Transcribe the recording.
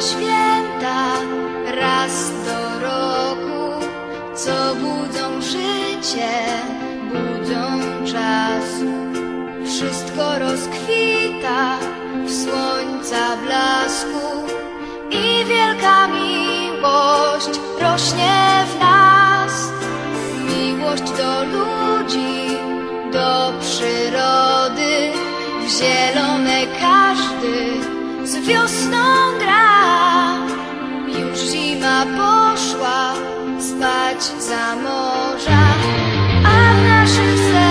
święta raz do roku, co budzą życie, budzą czas. Wszystko rozkwita w słońca blasku i wielka miłość rośnie w nas. Miłość do ludzi, do przyrody, w zielone każdy z wiosną za morza, a w naszych sercach.